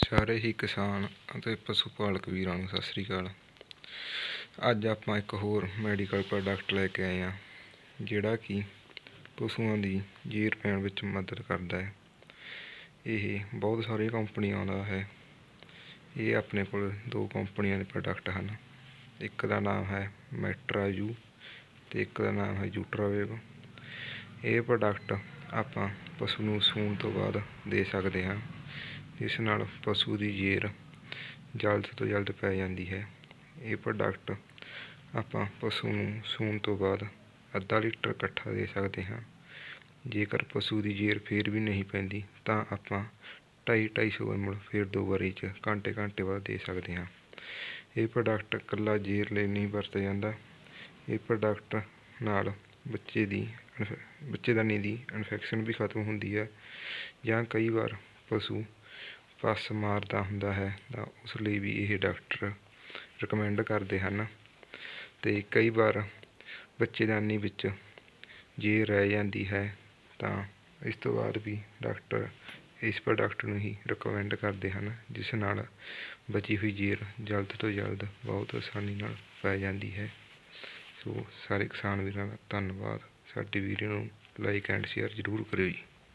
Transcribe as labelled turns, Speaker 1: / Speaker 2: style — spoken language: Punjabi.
Speaker 1: ਸਾਰੇ ਹੀ ਕਿਸਾਨ ਅਤੇ ਪਸ਼ੂ ਪਾਲਕ ਵੀਰਾਂ ਨੂੰ ਸਤਿ ਸ੍ਰੀ ਅਕਾਲ। ਅੱਜ ਆਪਾਂ ਇੱਕ ਹੋਰ ਮੈਡੀਕਲ ਪ੍ਰੋਡਕਟ ਲੈ ਕੇ ਆਏ ਹਾਂ, ਜਿਹੜਾ ਕਿ ਪਸ਼ੂਆਂ ਦੀ ਜੀਰ ਪੈਣ ਵਿੱਚ ਮਦਦ ਕਰਦਾ ਹੈ। ਇਹ ਬਹੁਤ ਸਾਰੀਆਂ ਕੰਪਨੀਆਂ ਦਾ ਹੈ। ਇਹ ਆਪਣੇ ਕੋਲ ਦੋ ਕੰਪਨੀਆਂ ਦੇ ਪ੍ਰੋਡਕਟ ਹਨ। ਇੱਕ ਦਾ ਨਾਮ ਹੈ ਮੈਟਰਾਜੂ ਤੇ ਇੱਕ ਦਾ ਨਾਮ ਹੈ ਯੂਟਰਾਵੇਵ ਇਹ ਪ੍ਰੋਡਕਟ ਆਪਾਂ ਪਸ਼ੂ ਨੂੰ ਸੂਣ ਤੋਂ ਬਾਅਦ ਦੇ ਸਕਦੇ ਹਾਂ। ਇਸ ਨਾਲ ਪਸ਼ੂ ਦੀ ਜੇਰ ਜਲਦ ਤੋਂ ਜਲਦ ਪੈ ਜਾਂਦੀ ਹੈ। ਇਹ ਪ੍ਰੋਡਕਟ ਆਪਾਂ ਪਸ਼ੂ ਨੂੰ ਸੂਣ ਤੋਂ ਬਾਅਦ ਅੱਧਾ ਲੀਟਰ ਇਕੱਠਾ ਦੇ ਸਕਦੇ ਹਾਂ। ਜੇਕਰ ਪਸ਼ੂ ਦੀ ਜੇਰ ਫੇਰ ਵੀ ਨਹੀਂ ਪੈਂਦੀ, ਤਾਂ ਆਪਾਂ ਢਾਈ ਢਾਈ ਸੌ ਐਮ ਫਿਰ ਦੋ ਵਾਰੀ 'ਚ ਘੰਟੇ ਘੰਟੇ ਬਾਅਦ ਦੇ ਸਕਦੇ ਹਾਂ। ਇਹ ਪ੍ਰੋਡਕਟ ਇਕੱਲਾ ਜੇਰ ਲਈ ਨਹੀਂ ਵਰਤਿਆ ਜਾਂਦਾ। ਇਹ ਪ੍ਰੋਡਕਟ ਨਾਲ ਬੱਚੇ ਦੀ ਬੱਚੇਦਾਨੀ ਦੀ ਇਨਫੈਕਸ਼ਨ ਵੀ ਖਤਮ ਹੁੰਦੀ ਹੈ ਜਾਂ ਕਈ ਵਾਰ ਪਸ਼ੂ ਫਸ ਮਾਰਦਾ ਹੁੰਦਾ ਹੈ ਤਾਂ ਉਸ ਲਈ ਵੀ ਇਹ ਡਾਕਟਰ ਰეკਮੈਂਡ ਕਰਦੇ ਹਨ ਅਤੇ ਕਈ ਵਾਰ ਬੱਚੇਦਾਨੀ ਵਿੱਚ ਜੇ ਰਹਿ ਜਾਂਦੀ ਹੈ ਤਾਂ ਇਸ ਤੋਂ ਬਾਅਦ ਵੀ ਡਾਕਟਰ ਇਸ ਪ੍ਰੋਡਕਟ ਨੂੰ ਹੀ ਰეკਮੈਂਡ ਕਰਦੇ ਹਨ, ਜਿਸ ਨਾਲ ਬਚੀ ਹੋਈ ਜੇਰ ਜਲਦ ਤੋਂ ਜਲਦ ਬਹੁਤ ਆਸਾਨੀ ਨਾਲ ਪੈ ਜਾਂਦੀ ਹੈ। ਸੋ ਸਾਰੇ ਕਿਸਾਨ ਵੀਰਾਂ ਦਾ ਧੰਨਵਾਦ। ਸਾਡੀ ਵੀਡੀਓ ਨੂੰ ਲਾਈਕ ਐਂਡ ਸ਼ੇਅਰ ਜ਼ਰੂਰ ਕਰਿਓ ਜੀ।